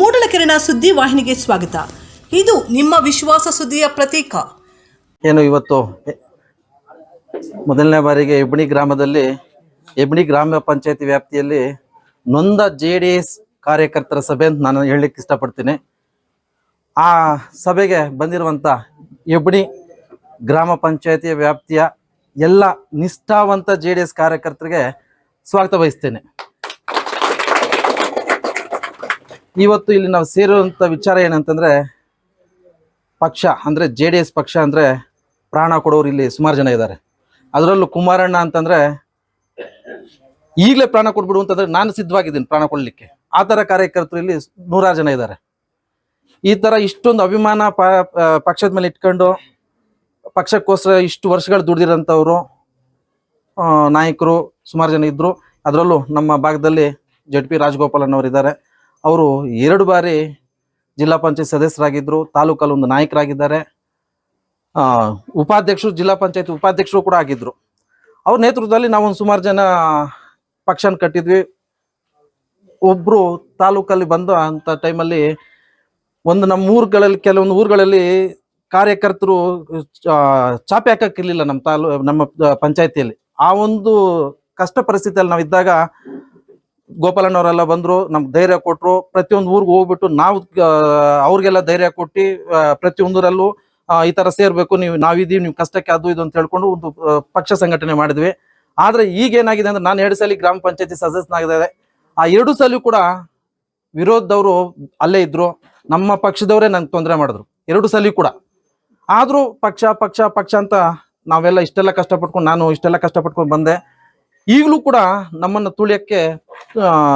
ಮೂಡಲಕೆರೆನ ಸುದ್ದಿ ವಾಹಿನಿಗೆ ಸ್ವಾಗತ. ಇದು ನಿಮ್ಮ ವಿಶ್ವಾಸ ಸುದ್ದಿಯ ಪ್ರತೀಕ. ಏನು ಇವತ್ತು ಮೊದಲನೇ ಬಾರಿಗೆ ಎಬ್ಣಿ ಗ್ರಾಮದಲ್ಲಿ, ಎಬ್ಣಿ ಗ್ರಾಮ ಪಂಚಾಯತಿ ವ್ಯಾಪ್ತಿಯಲ್ಲಿ ನೊಂದ ಜೆ ಡಿ ಎಸ್ ಕಾರ್ಯಕರ್ತರ ಸಭೆ ಅಂತ ನಾನು ಹೇಳಲಿಕ್ಕೆ ಇಷ್ಟಪಡ್ತೀನಿ. ಆ ಸಭೆಗೆ ಬಂದಿರುವಂಥ ಎಬ್ಣಿ ಗ್ರಾಮ ಪಂಚಾಯತಿಯ ವ್ಯಾಪ್ತಿಯ ಎಲ್ಲ ನಿಷ್ಠಾವಂತ ಜೆ ಡಿ ಎಸ್ ಕಾರ್ಯಕರ್ತರಿಗೆ ಸ್ವಾಗತ ಬಯಸ್ತೇನೆ. ಇವತ್ತು ಇಲ್ಲಿ ನಾವು ಸೇರುವಂಥ ವಿಚಾರ ಏನಂತಂದರೆ ಪಕ್ಷ ಅಂದರೆ ಜೆ ಡಿ ಎಸ್ ಪಕ್ಷ ಅಂದರೆ ಪ್ರಾಣ ಕೊಡೋರು ಇಲ್ಲಿ ಸುಮಾರು ಜನ ಇದ್ದಾರೆ. ಅದರಲ್ಲೂ ಕುಮಾರಣ್ಣ ಅಂತಂದರೆ ಈಗಲೇ ಪ್ರಾಣ ಕೊಟ್ಬಿಡು ಅಂತಂದರೆ ನಾನು ಸಿದ್ಧವಾಗಿದ್ದೀನಿ ಪ್ರಾಣ ಕೊಡಲಿಕ್ಕೆ. ಆ ಥರ ಕಾರ್ಯಕರ್ತರು ಇಲ್ಲಿ ನೂರಾರು ಜನ ಇದ್ದಾರೆ. ಈ ಥರ ಇಷ್ಟೊಂದು ಅಭಿಮಾನ ಪಕ್ಷದ ಮೇಲೆ ಇಟ್ಕೊಂಡು ಪಕ್ಷಕ್ಕೋಸ್ಕರ ಇಷ್ಟು ವರ್ಷಗಳು ದುಡ್ದಿರೋಂಥವ್ರು ನಾಯಕರು ಸುಮಾರು ಜನ ಇದ್ದರು ಅದರಲ್ಲೂ ನಮ್ಮ ಭಾಗದಲ್ಲಿ ಜಡ್ ಪಿ ರಾಜಗೋಪಾಲನ್ ಅವರು ಅವರು ಎರಡು ಬಾರಿ ಜಿಲ್ಲಾ ಪಂಚಾಯತ್ ಸದಸ್ಯರಾಗಿದ್ದರು ತಾಲೂಕಲ್ಲಿ ಒಂದು ನಾಯಕರಾಗಿದ್ದಾರೆ. ಉಪಾಧ್ಯಕ್ಷರು, ಜಿಲ್ಲಾ ಪಂಚಾಯತ್ ಉಪಾಧ್ಯಕ್ಷರು ಕೂಡ ಆಗಿದ್ರು. ಅವ್ರ ನೇತೃತ್ವದಲ್ಲಿ ನಾವೊಂದು ಸುಮಾರು ಜನ ಪಕ್ಷನ ಕಟ್ಟಿದ್ವಿ. ಒಬ್ಬರು ತಾಲೂಕಲ್ಲಿ ಬಂದ ಅಂತ ಟೈಮಲ್ಲಿ ಒಂದು ನಮ್ಮ ಊರುಗಳಲ್ಲಿ, ಕೆಲವೊಂದು ಊರುಗಳಲ್ಲಿ ಕಾರ್ಯಕರ್ತರು ಚಾಪೆ ಹಾಕಕ್ಕಿರ್ಲಿಲ್ಲ ನಮ್ಮ ತಾಲೂ, ನಮ್ಮ ಪಂಚಾಯತಿಯಲ್ಲಿ. ಆ ಒಂದು ಕಷ್ಟ ಪರಿಸ್ಥಿತಿಯಲ್ಲಿ ನಾವು ಇದ್ದಾಗ ಗೋಪಾಲಣ್ಣವರೆಲ್ಲ ಬಂದ್ರು, ನಮ್ಗೆ ಧೈರ್ಯ ಕೊಟ್ರು. ಪ್ರತಿಯೊಂದು ಊರಿಗೆ ಹೋಗ್ಬಿಟ್ಟು ನಾವು ಅವ್ರಿಗೆಲ್ಲ ಧೈರ್ಯ ಕೊಟ್ಟು ಪ್ರತಿಯೊಂದರಲ್ಲೂ ಈ ತರ ಸೇರ್ಬೇಕು. ನೀವು, ನಾವಿದೀವಿ, ನೀವು ಕಷ್ಟಕ್ಕೆ ಅದು ಇದು ಅಂತ ಹೇಳ್ಕೊಂಡು ಒಂದು ಪಕ್ಷ ಸಂಘಟನೆ ಮಾಡಿದ್ವಿ. ಆದ್ರೆ ಈಗ ಏನಾಗಿದೆ ಅಂದ್ರೆ ನಾನು ಎರಡು ಸಲ ಗ್ರಾಮ ಪಂಚಾಯತಿ ಸದಸ್ಯನಾಗಿದ್ದಾರೆ ಆ ಎರಡು ಸಲ ಕೂಡ ವಿರೋಧದವರು ಅಲ್ಲೇ ಇದ್ರು. ನಮ್ಮ ಪಕ್ಷದವರೇ ನಂಗೆ ತೊಂದರೆ ಮಾಡಿದ್ರು. ಎರಡು ಸಲ ಕೂಡ. ಆದ್ರೂ ಪಕ್ಷ ಪಕ್ಷ ಪಕ್ಷ ಅಂತ ನಾವೆಲ್ಲ ಇಷ್ಟೆಲ್ಲ ಕಷ್ಟಪಟ್ಕೊಂಡು, ನಾನು ಇಷ್ಟೆಲ್ಲ ಕಷ್ಟಪಟ್ಕೊಂಡು ಬಂದೆ. ಈಗಲೂ ಕೂಡ ನಮ್ಮನ್ನ ತುಳಿಯಕ್ಕೆ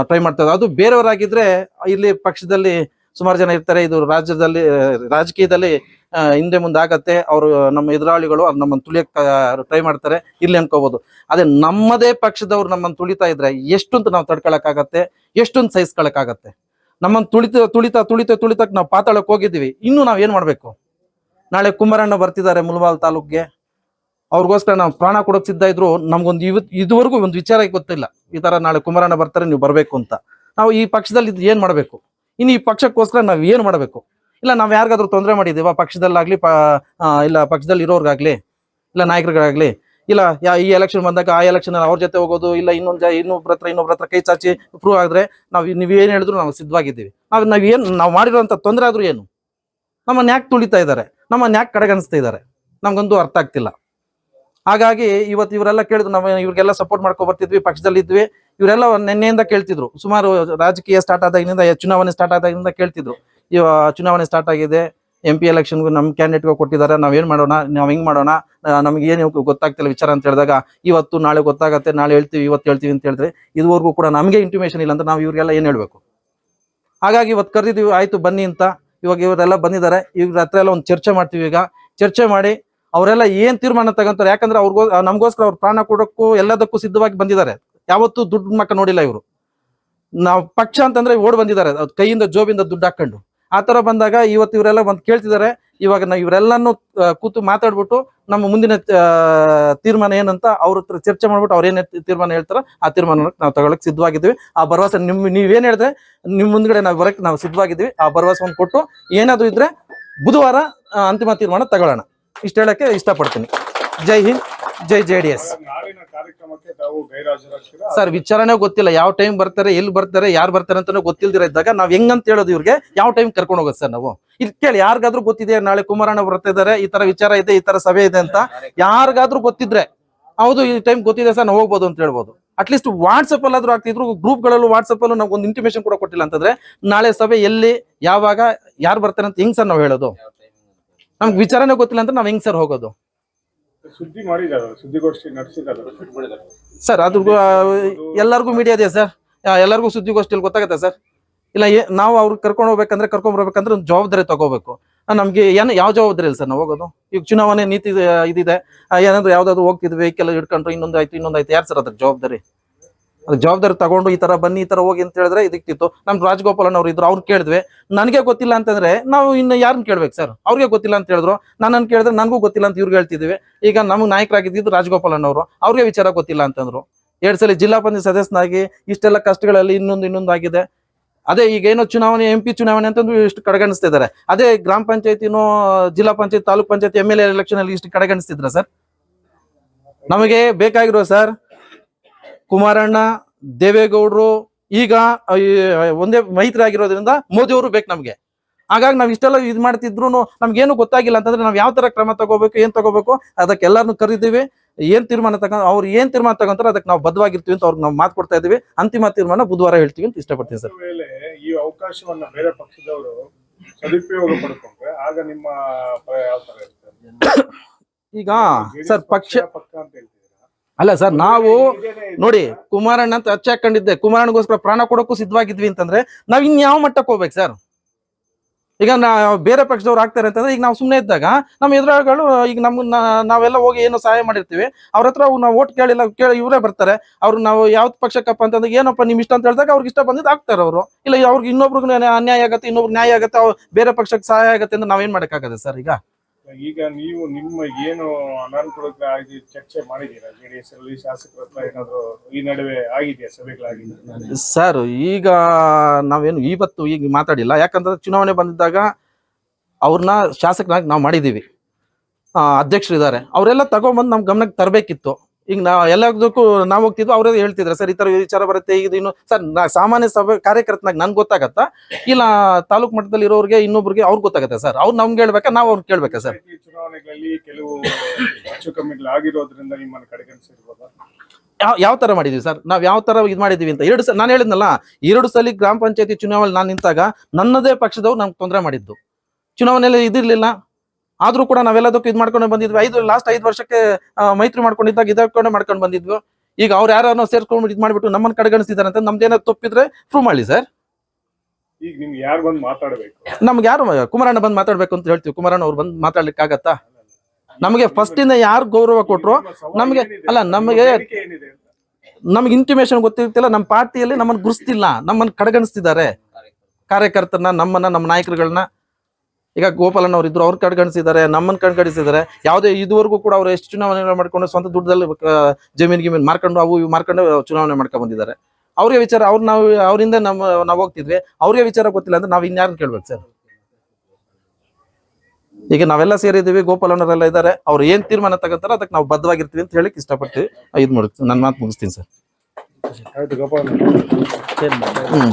ಟ್ರೈ ಮಾಡ್ತಾ ಇದ್ದಾರೆ. ಅದು ಬೇರೆಯವರಾಗಿದ್ರೆ ಇಲ್ಲಿ ಪಕ್ಷದಲ್ಲಿ ಸುಮಾರು ಜನ ಇರ್ತಾರೆ. ಇದು ರಾಜ್ಯದಲ್ಲಿ, ರಾಜಕೀಯದಲ್ಲಿ ಹಿಂದೆ ಮುಂದೆ ಆಗತ್ತೆ ಅವರು, ನಮ್ಮ ಎದುರಾಳಿಗಳು ನಮ್ಮನ್ನು ತುಳಿಯಕ್ಕೆ ಟ್ರೈ ಮಾಡ್ತಾರೆ. ಇಲ್ಲಿ ಅನ್ಕೋಬಹುದು ಅದೇ ನಮ್ಮದೇ ಪಕ್ಷದವ್ರು ನಮ್ಮನ್ನು ತುಳಿತಾ ಇದ್ರೆ ಎಷ್ಟೊಂದು ನಾವು ತಡ್ಕೊಳಕ್ಕಾಗತ್ತೆ? ಎಷ್ಟೊಂದು ಸಹಿಸ್ಕೊಳಕ್ಕಾಗತ್ತೆ? ನಮ್ಮನ್ನು ತುಳಿತ, ತುಳಿತಾ, ತುಳಿತ, ತುಳಿತಕ್ಕೆ ನಾವು ಪಾತಾಳಕ್ಕೆ ಹೋಗಿದ್ದೀವಿ. ಇನ್ನು ನಾವು ಏನು ಮಾಡ್ಬೇಕು? ನಾಳೆ ಕುಮಾರಣ್ಣ ಬರ್ತಿದ್ದಾರೆ ಮುಲ್ವಾಲ್ ತಾಲೂಕ್ಗೆ. ಅವ್ರಿಗೋಸ್ಕರ ನಾವು ಪ್ರಾಣ ಕೊಡೋಕೆ ಸಿದ್ಧ ಇದ್ರು, ನಮ್ಗೊಂದು ಇದುವರೆಗೂ ಒಂದು ವಿಚಾರ ಗೊತ್ತಿಲ್ಲ. ಈ ತರ ನಾಳೆ ಕುಮಾರಣ್ಣ ಬರ್ತಾರೆ, ನೀವು ಬರಬೇಕು ಅಂತ. ನಾವು ಈ ಪಕ್ಷದಲ್ಲಿ ಏನ್ ಮಾಡ್ಬೇಕು? ಇನ್ನು ಈ ಪಕ್ಷಕ್ಕೋಸ್ಕರ ನಾವು ಏನ್ ಮಾಡ್ಬೇಕು? ಇಲ್ಲ ನಾವ್ ಯಾರಿಗಾದ್ರೂ ತೊಂದರೆ ಮಾಡಿದೀವ ಪಕ್ಷದಲ್ಲಾಗ್ಲಿ ಇಲ್ಲ ಪಕ್ಷದಲ್ಲಿ ಇರೋರ್ಗಾಗ್ಲಿ, ಇಲ್ಲ ನಾಯಕರಿಗಾಗ್ಲಿ ಇಲ್ಲ ಯಾ, ಈ ಎಲೆಕ್ಷನ್ ಬಂದಾಗ ಆ ಎಲೆಕ್ಷನ್ ಅವ್ರ ಜೊತೆ ಹೋಗೋದು, ಇಲ್ಲ ಇನ್ನೊಂದ್ ಇನ್ನೊಬ್ಬರ ಹತ್ರ, ಇನ್ನೊಬ್ರ ಹತ್ರ ಕೈ ಚಾಚಿ ಪ್ರೂವ್ ಆದ್ರೆ ನಾವ್ ನೀವು ಏನ್ ಹೇಳಿದ್ರು ನಾವು ಸಿದ್ಧವಾಗಿದ್ದೀವಿ. ನಾವ್ ನಾವ್ ಏನ್, ನಾವ್ ಮಾಡಿರೋಂಥ ತೊಂದರೆ ಆದ್ರೂ ಏನು? ನಮ್ಮನ್ನ ಯಾಕೆ ತುಳಿತಾ ಇದ್ದಾರೆ? ನಮ್ಮನ್ನ ಯಾಕೆ ಕಡೆಗಣಿಸ್ತಾ ಇದ್ದಾರೆ? ನಮ್ಗೊಂದು ಅರ್ಥ ಆಗ್ತಿಲ್ಲ. ಹಾಗಾಗಿ ಇವತ್ತು ಇವರೆಲ್ಲ ಕೇಳಿದ್ರು, ನಾವು ಇವ್ರಿಗೆಲ್ಲ ಸಪೋರ್ಟ್ ಮಾಡ್ಕೊ ಬರ್ತಿದ್ವಿ, ಪಕ್ಷದಲ್ಲಿ ಇದ್ವಿ. ಇವರೆಲ್ಲ ನಿನ್ನೆಯಿಂದ ಕೇಳ್ತಿದ್ರು. ಸುಮಾರು ರಾಜಕೀಯ ಸ್ಟಾರ್ಟ್ ಆದಾಗಿನಿಂದ ಚುನಾವಣೆ ಸ್ಟಾರ್ಟ್ ಆದಾಗಿನಿಂದ ಕೇಳ್ತಿದ್ರು. ಇವ ಚುನಾವಣೆ ಸ್ಟಾರ್ಟ್ ಆಗಿದೆ ಎಂ ಪಿ ಎಲೆಕ್ಷನ್ಗೂ ನಮ್ಮ ಕ್ಯಾಂಡಿಡೇಟ್ಗೂ ಕೊಟ್ಟಿದ್ದಾರೆ ನಾವೇನು ಮಾಡೋಣ, ನಾವು ಹೆಂಗೆ ಮಾಡೋಣ ನಮಗೆ ಏನು ಗೊತ್ತಾಗ್ತಿಲ್ಲ ವಿಚಾರ ಅಂತ ಹೇಳಿದಾಗ, ಇವತ್ತು, ನಾಳೆ ಗೊತ್ತಾಗತ್ತೆ, ನಾಳೆ ಹೇಳ್ತೀವಿ, ಇವತ್ತು ಹೇಳ್ತೀವಿ ಅಂತ ಹೇಳಿದ್ರೆ, ಇದುವರೆಗೂ ಕೂಡ ನಮಗೆ ಇಂಟಿಮೇಷನ್ ಇಲ್ಲ ಅಂತ ನಾವು ಇವರಿಗೆಲ್ಲ ಏನು ಹೇಳ್ಬೇಕು? ಹಾಗಾಗಿ ಇವತ್ತು ಕರೆದಿದ್ದೀವಿ, ಆಯಿತು, ಬನ್ನಿ ಅಂತ. ಇವಾಗ ಇವರೆಲ್ಲ ಬಂದಿದ್ದಾರೆ, ಇವ್ರ ಹತ್ರ ಎಲ್ಲ ಒಂದು ಚರ್ಚೆ ಮಾಡ್ತೀವಿ ಈಗ. ಚರ್ಚೆ ಮಾಡಿ ಅವರೆಲ್ಲ ಏನ್ ತೀರ್ಮಾನ ತಗೊಂತಾರೆ? ಯಾಕಂದ್ರೆ ಅವ್ರಿಗೋ ನಮಗೋಸ್ಕರ ಅವ್ರ ಪ್ರಾಣ ಕೊಡೋಕ್ಕೂ ಎಲ್ಲದಕ್ಕೂ ಸಿದ್ಧವಾಗಿ ಬಂದಿದ್ದಾರೆ. ಯಾವತ್ತೂ ದುಡ್ಡು ಮಕ್ಕ ನೋಡಿಲ್ಲ ಇವರು. ನಾವು ಪಕ್ಷ ಅಂತಂದ್ರೆ ಓಡ್ ಬಂದಿದ್ದಾರೆ. ಕೈಯಿಂದ ಜೋಬಿಂದ ದುಡ್ಡು ಹಾಕೊಂಡು. ಆ ತರ ಬಂದಾಗ ಇವತ್ತು ಇವರೆಲ್ಲ ಬಂದು ಕೇಳ್ತಿದ್ದಾರೆ. ಇವಾಗ ನಾವು ಇವರೆಲ್ಲಾನು ಕೂತು ಮಾತಾಡ್ಬಿಟ್ಟು ನಮ್ಮ ಮುಂದಿನ ತೀರ್ಮಾನ ಏನಂತ ಅವ್ರ ಹತ್ರ ಚರ್ಚೆ ಮಾಡ್ಬಿಟ್ಟು ಅವ್ರ ಏನ್ ತೀರ್ಮಾನ ಹೇಳ್ತಾರೋ ಆ ತೀರ್ಮಾನ ನಾವು ತಗೊಳಕ್ ಸಿದ್ಧವಾಗಿದ್ದೀವಿ. ಆ ಭರವಸೆ ನಿಮ್, ನೀವೇನ್ ಹೇಳಿದ್ರೆ ನಿಮ್ ಮುಂದ್ಗಡೆ ನಾವು ಬರಕ್ ನಾವು ಸಿದ್ಧವಾಗಿದ್ದೀವಿ. ಆ ಭರವಸೆ ಒಂದು ಕೊಟ್ಟು ಏನಾದ್ರು ಇದ್ರೆ ಬುಧವಾರ ಅಂತಿಮ ತೀರ್ಮಾನ ತಗೊಳ್ಳೋಣ. ಇಷ್ಟ ಹೇಳಕ್ಕೆ ಇಷ್ಟಪಡ್ತೀನಿ. ಜೈ ಹಿಂದ್ ಜೈ ಜೆ ಡಿ ಎಸ್. ಸರ್ ವಿಚಾರನೇ ಗೊತ್ತಿಲ್ಲ. ಯಾವ ಟೈಮ್ ಬರ್ತಾರೆ ಎಲ್ಲಿ ಬರ್ತಾರೆ ಯಾರು ಬರ್ತಾರೆ ಅಂತಾನೂ ಗೊತ್ತಿಲ್ದಿರ ಇದ್ದಾಗ ನಾವ್ ಹೆಂಗಂತ ಹೇಳೋದು ಇವ್ರಿಗೆ ಯಾವ ಟೈಮ್ ಕರ್ಕೊಂಡು ಹೋಗೋದು ಸರ್ ನಾವು? ಇಲ್ಲಿ ಕೇಳಿ ಯಾರಿಗಾದ್ರೂ ಗೊತ್ತಿದೆ ನಾಳೆ ಕುಮಾರಣ್ಣ ಬರ್ತಾ ಇದಾರೆ ಈ ತರ ವಿಚಾರ ಇದೆ ಈ ತರ ಸಭೆ ಇದೆ ಅಂತ. ಯಾರಿಗಾದ್ರೂ ಗೊತ್ತಿದ್ರೆ ಹೌದು ಈ ಟೈಮ್ ಗೊತ್ತಿದೆ ಸರ್ ನಾವು ಹೋಗ್ಬೋದು ಅಂತ ಹೇಳ್ಬೋದು. ಅಟ್ಲೀಸ್ಟ್ ವಾಟ್ಸಪ್ ಅಲ್ಲಾದ್ರೂ ಆಗ್ತಿದ್ರು ಗ್ರೂಪ್ ಗಳಲ್ಲೂ ವಾಟ್ಸಪ್ ಅಲ್ಲೂ ನಮ್ಗೆ ಒಂದು ಇಂಟಿಮೇಶನ್ ಕೂಡ ಕೊಟ್ಟಿಲ್ಲ ಅಂತಂದ್ರೆ ನಾಳೆ ಸಭೆ ಎಲ್ಲಿ ಯಾವಾಗ ಯಾರು ಬರ್ತಾರೆ ಅಂತ ಹೆಂಗ್ ಸರ್ ನಾವು ಹೇಳೋದು? ನಮ್ಗೆ ವಿಚಾರನೇ ಗೊತ್ತಿಲ್ಲ ಅಂದ್ರೆ ನಾವ್ ಹೆಂಗ್ ಸರ್ ಹೋಗೋದು? ಸುದ್ದಿ ಮಾಡಿದ್ದಾರೆ ಸುದ್ದಿಗೋಷ್ಠಿ ನಡೆಸಿದ್ದಾರೆ ಸರ್ ಅದು ಎಲ್ಲರಿಗೂ ಮೀಡಿಯಾ ಇದೆಯಾ ಸರ್? ಎಲ್ಲರಿಗೂ ಸುದ್ದಿಗೋಷ್ಠಿಯಲ್ಲಿ ಗೊತ್ತಾಗುತ್ತೆ ಸರ್? ಇಲ್ಲ ನಾವು ಅವ್ರಿಗೆ ಕರ್ಕೊಂಡು ಹೋಗ್ಬೇಕಂದ್ರೆ ಕರ್ಕೊಂಡ್ ಬರ್ಬೇಕಂದ್ರೆ ಒಂದು ಜವಾಬ್ದಾರಿ ತಗೋಬೇಕು. ನಮ್ಗೆ ಏನ್ ಯಾವ ಜವಾಬ್ದಾರಿ ಇಲ್ಲ ಸರ್ ನಾವು ಹೋಗೋದು? ಈಗ ಚುನಾವಣೆ ನೀತಿ ಇದಿದೆ ಏನಾದ್ರು ಯಾವ್ದಾದ್ರು ಹೋಗ್ತಿದ್ವಿ ವೆಹಿಕಲ್ ಹಿಡ್ಕೊಂಡ್ರು ಇನ್ನೊಂದು ಆಯ್ತು ಇನ್ನೊಂದು ಆಯ್ತು ಯಾರು ಸರ್ ಅದ್ರ ಜವಾಬ್ದಾರಿ? ಅದ್ರ ಜವಾಬ್ದಾರಿ ತಗೊಂಡು ಈ ತರ ಬನ್ನಿ, ಈ ತರ ಹೋಗಿ ಅಂತ ಹೇಳಿದ್ರೆ ಇದಕ್ಕಿತ್ತು ನಮ್ ರಾಜಗೋಪಾಲನ್ ಅವ್ರು ಇದ್ರು, ಅವ್ರು ಕೇಳಿದ್ವಿ. ನನಗೆ ಗೊತ್ತಿಲ್ಲ ಅಂತಂದ್ರೆ ನಾವು ಇನ್ನು ಯಾರನ್ನ ಕೇಳ್ಬೇಕು ಸರ್ ಅವ್ರಿಗೆ ಗೊತ್ತಿಲ್ಲ ಅಂತ ಹೇಳಿದ್ರು. ನನ್ನನ್ನು ಕೇಳಿದ್ರೆ ನನಗೂ ಗೊತ್ತಿಲ್ಲ ಅಂತ ಇವ್ರಿಗೆ ಹೇಳ್ತಿದ್ವಿ. ಈಗ ನಮ್ಗೆ ನಾಯಕರಾಗಿದ್ದು ರಾಜಗೋಪಾಲನ್ ಅವರು. ಅವ್ರಿಗೆ ವಿಚಾರ ಗೊತ್ತಿಲ್ಲ ಅಂತಂದ್ರು. ಎರಡ್ ಸಲ ಜಿಲ್ಲಾ ಪಂಚಾಯತ್ ಸದಸ್ಯನಾಗಿ ಇಷ್ಟೆಲ್ಲ ಕಷ್ಟಗಳಲ್ಲಿ ಇನ್ನೊಂದು ಇನ್ನೊಂದು ಆಗಿದೆ. ಅದೇ ಈಗ ಏನೋ ಚುನಾವಣೆ ಎಂ ಪಿ ಚುನಾವಣೆ ಅಂತಂದು ಇಷ್ಟು ಕಡೆಗಣಿಸ್ತಾ ಇದ್ದಾರೆ ಅದೇ ಗ್ರಾಮ ಪಂಚಾಯತಿನೋ, ಜಿಲ್ಲಾ panchayat, taluk panchayat M L election ಅಲ್ಲಿ ಇಷ್ಟು ಕಡೆಗಣಿಸ್ತಿದ್ರ ಸರ್ ನಮಗೆ ಬೇಕಾಗಿರೋ ಸರ್ ಕುಮಾರಣ್ಣ ದೇವೇಗೌಡರು ಈಗ ಒಂದೇ ಮೈತ್ರಿ ಆಗಿರೋದ್ರಿಂದ ಮೋದಿ ಅವರು ಬೇಕು ನಮ್ಗೆ. ಹಾಗಾಗಿ ನಾವು ಇಷ್ಟೆಲ್ಲ ಇದು ಮಾಡ್ತಿದ್ರು ನಮ್ಗೇನು ಗೊತ್ತಾಗಿಲ್ಲ ಅಂತಂದ್ರೆ ನಾವು ಯಾವ ತರ ಕ್ರಮ ತಗೋಬೇಕು ಏನ್ ತಗೋಬೇಕು ಅದಕ್ಕೆ ಎಲ್ಲಾರನ್ನು ಕರಿತೀವಿ. ಏನ್ ತೀರ್ಮಾನ ತಗೊಂಡ್ ಅವ್ರು ಏನ್ ತೀರ್ಮಾನ ತಗೊಂತಾರೆ ಅದಕ್ಕೆ ನಾವು ಬದ್ಧವಾಗಿರ್ತೀವಿ ಅಂತ ಅವ್ರಿಗೆ ನಾವು ಮಾತು ಕೊಡ್ತಾ ಇದೀವಿ ಅಂತಿಮ ತೀರ್ಮಾನ ಬುಧವಾರ ಹೇಳ್ತೀವಿ ಅಂತ ಇಷ್ಟಪಡ್ತೀನಿ ಸರ್. ಈ ಅವಕಾಶವನ್ನ ಬೇರೆ ಪಕ್ಷದವರು ಸದುಪಯೋಗ ಪಡ್ಕೊಂಡ್ರೆ ಆಗ ನಿಮ್ಮ ಈಗ ಸರ್ ಪಕ್ಷ ಪಕ್ಷ ಅಂತ ಅಲ್ಲ ಸರ್, ನಾವು ನೋಡಿ, ಕುಮಾರಣ್ಣ ಅಂತ ಹಚ್ಚಾಕೊಂಡಿದ್ದೆ ಕುಮಾರಣ್ಣಗೋಸ್ಕರ ಪ್ರಾಣ ಕೊಡೋಕ್ಕೂ ಸಿದ್ಧವಾಗಿದ್ವಿ ಅಂತಂದ್ರೆ ನಾವ್ ಇನ್ ಯಾವ ಮಟ್ಟಕ್ಕೆ ಹೋಗ್ಬೇಕು ಸರ್? ಈಗ ನಾ ಬೇರೆ ಪಕ್ಷದವ್ರು ಆಗ್ತಾರೆ ಅಂತಂದ್ರೆ ಈಗ ನಾವು ಸುಮ್ಮನೆ ಇದ್ದಾಗ ನಮ್ಮ ಎದುರಾಳುಗಳು, ಈಗ ನಮ್ ನಾವೆಲ್ಲ ಹೋಗಿ ಏನೋ ಸಹಾಯ ಮಾಡಿರ್ತೀವಿ. ಅವ್ರ ಹತ್ರ ನಾವು ಓಟ್ ಕೇಳಿಲ್ಲ, ಕೇಳಿ ಇವರೇ ಬರ್ತಾರೆ. ಅವ್ರು ನಾವು ಯಾವ್ದು ಪಕ್ಷಕ್ಕಪ್ಪ ಅಂತಂದ್ರೆ ಏನಪ್ಪ ನಿಮ್ ಇಷ್ಟ ಅಂತ ಹೇಳಿದಾಗ ಅವ್ರಿಗೆ ಇಷ್ಟ ಬಂದಿದ್ದು ಆಗ್ತಾರೆ ಅವರು. ಇಲ್ಲ, ಅವ್ರಿಗೆ ಇನ್ನೊಬ್ರಿಗೆ ಅನ್ಯಾಯ ಆಗತ್ತೆ ಇನ್ನೊಬ್ರು ನ್ಯಾಯ ಆಗತ್ತೆ ಬೇರೆ ಪಕ್ಷಕ್ಕೆ ಸಹಾಯ ಆಗತ್ತೆ ಅಂತ ನಾವೇನ್ ಮಾಡಕ್ಕಾಗತ್ತೆ ಸರ್ ಈಗ? ಈಗ ನೀವು ನಿಮ್ಮ ಏನು ಅನಾನುಕೂಲಕ್ಕೆ ಆಗಿ ಚರ್ಚೆ ಮಾಡಿದ್ದೀರಾ? ಎಸ್ ಅಲ್ಲಿ ಶಾಸಕರ ಹತ್ರ ಏನಾದ್ರು ಈ ನಡುವೆ ಆಗಿದೆಯಾ ಸಭೆಗಳಾಗಿ? ಸರ್, ಈಗ ನಾವೇನು ಇವತ್ತು ಈಗ ಮಾತಾಡಿಲ್ಲ. ಯಾಕಂದ್ರೆ ಚುನಾವಣೆ ಬಂದಿದ್ದಾಗ ಅವ್ರನ್ನ ಶಾಸಕರಾಗಿ ನಾವು ಮಾಡಿದ್ದೀವಿ. ಅಧ್ಯಕ್ಷರಿದ್ದಾರೆ. ಅವರೆಲ್ಲ ತಗೊಂಬಂದು ನಮ್ಮ ಗಮನಕ್ಕೆ ತರಬೇಕಿತ್ತು. ಈಗ ನಾ ಎಲ್ಲದಕ್ಕೂ ನಾವ್ ಹೋಗ್ತಿದ್ವಿ ಅವರೇ ಹೇಳ್ತಿದ್ರೆ ಸರ್ ಈ ತರ ವಿಚಾರ ಬರುತ್ತೆ ಈಗ ಇನ್ನು ಸರ್ ನಾ ಸಾಮಾನ್ಯ ಸಭೆ ಕಾರ್ಯಕರ್ತನಾಗ ನನ್ಗೆ ಗೊತ್ತಾಗತ್ತಾ? ಇಲ್ಲ ತಾಲೂಕ್ ಮಟ್ಟದಲ್ಲಿ ಇರೋರಿಗೆ ಇನ್ನೊಬ್ರಿಗೆ ಅವ್ರಿಗೆ ಗೊತ್ತಾಗತ್ತೆ ಸರ್? ಅವ್ರು ನಮ್ಗೆ ಹೇಳ್ಬೇಕಾ ನಾವು ಅವ್ರಿಗೆ ಕೇಳ್ಬೇಕಾ ಸರ್? ಚುನಾವಣೆಗಳಲ್ಲಿ ಕೆಲವು ನಿಮ್ಮನ್ನು ಕಡೆಗಣಿಸಿರ್ಬೋದಾ? ಯಾವ ತರ ಮಾಡಿದ್ವಿ ಸರ್? ನಾವ್ ಯಾವ ತರ ಇದು ಮಾಡಿದೀವಿ ಅಂತ. ಎರಡು ಸಲ ನಾನು ಹೇಳಿದ್ನಲ್ಲ ಎರಡು ಸಲ ಗ್ರಾಮ ಪಂಚಾಯತಿ ಚುನಾವಣೆ ನಾನು ನಿಂತಾಗ ನನ್ನದೇ ಪಕ್ಷದವ್ರು ನಮ್ಗೆ ತೊಂದರೆ ಮಾಡಿದ್ದು. ಚುನಾವಣೆಯಲ್ಲಿ ಇದಿರ್ಲಿಲ್ಲ. ಆದ್ರೂ ಕೂಡ ನಾವೆಲ್ಲದಕ್ಕೂ ಇದು ಮಾಡ್ಕೊಂಡು ಬಂದಿದ್ವಿ. ಐದು ಲಾಸ್ಟ್ ಐದು ವರ್ಷಕ್ಕೆ ಮೈತ್ರಿ ಮಾಡ್ಕೊಂಡಿದ್ದಾಗ ಇದಕ್ಕೊಂಡೆ ಮಾಡ್ಕೊಂಡು ಬಂದಿದ್ವಿ. ಈಗ ಅವ್ರು ಯಾರನ್ನ ಸೇರ್ಕೊಂಡು ಇದು ಮಾಡ್ಬಿಟ್ಟು ನಮ್ಮನ್ನ ಕಡೆಗಣಿಸಿದಾರೆ ಅಂತ ನಮ್ದೇನಾದ್ರು ತಪ್ಪಿದ್ರೆ ಪ್ರೂವ್ ಮಾಡಿ ಸರ್ ಈಗ ನಿಮ್ಗೆ ಯಾರು ಬಂದು ಮಾತಾಡಬೇಕು? ನಮ್ಗೆ ಯಾರು ಕುಮಾರಣ್ಣ ಬಂದು ಮಾತಾಡ್ಬೇಕು ಅಂತ ಹೇಳ್ತೀವಿ. ಕುಮಾರಣ್ಣ ಅವ್ರು ಬಂದು ಮಾತಾಡ್ಲಿಕ್ಕೆ ಆಗತ್ತಾ ನಮಗೆ ಫಸ್ಟ್ ಇಂದ ಯಾರು ಗೌರವ ಕೊಟ್ರು ನಮ್ಗೆ ಅಲ್ಲ ನಮಗೆ ನಮ್ಗೆ ಇಂಟಿಮೇಶನ್ ಗೊತ್ತಿರ್ತಿಲ್ಲ. ನಮ್ಮ ಪಾರ್ಟಿಯಲ್ಲಿ ನಮ್ಮನ್ನ ಗುರುಸ್ತಿಲ್ಲ. ನಮ್ಮನ್ನ ಕಡೆಗಣಿಸ್ತಿದ್ದಾರೆ. ಕಾರ್ಯಕರ್ತರನ್ನ ನಮ್ಮನ್ನ ನಮ್ಮ ನಾಯಕರುಗಳನ್ನ. ಈಗ ಗೋಪಾಲನ್ ಅವ್ರು ಇದ್ರು ಅವ್ರು ಕಡೆಗಣಿಸಿದ್ದಾರೆ ನಮ್ಮನ್ನ ಕಣ್ಗಣಿಸಿದ್ದಾರೆ ಯಾವುದೇ ಇದುವರೆಗೂ ಕೂಡ ಅವ್ರು ಎಷ್ಟು ಚುನಾವಣೆ ಮಾಡ್ಕೊಂಡು ಸ್ವಂತ ದುಡ್ಡಲ್ಲಿ ಜಮೀನ್ ಗಿಮೀನ್ ಮಾರ್ಕೊಂಡು ಅವು ಇವು ಮಾರ್ಕೊಂಡು ಚುನಾವಣೆ ಮಾಡ್ಕೊಂಡು ಬಂದಿದ್ದಾರೆ. ಅವ್ರಿಗೆ ವಿಚಾರ ಅವ್ರು ನಾವು ಅವರಿಂದ ನಮ್ಮ ನಾವು ಹೋಗ್ತಿದ್ವಿ. ಅವ್ರಿಗೆ ವಿಚಾರ ಗೊತ್ತಿಲ್ಲ ಅಂದ್ರೆ ನಾವು ಇನ್ಯಾರನ್ನ ಕೇಳ್ಬೇಕು ಸರ್? ಈಗ ನಾವೆಲ್ಲ ಸೇರಿದ್ದೀವಿ ಗೋಪಾಲನವರೆಲ್ಲ ಇದ್ದಾರೆ. ಅವ್ರು ಏನ್ ತೀರ್ಮಾನ ತಗೋತಾರ ಅದಕ್ಕೆ ನಾವು ಬದ್ಧವಾಗಿರ್ತೀವಿ ಅಂತ ಹೇಳಕ್ ಇಷ್ಟಪಟ್ಟು ಇದು ಮಾಡ್ತೀನಿ ನನ್ನ ಮಾತು ಮುಗಿಸ್ತೀನಿ ಸರ್. ಹ್ಮ್.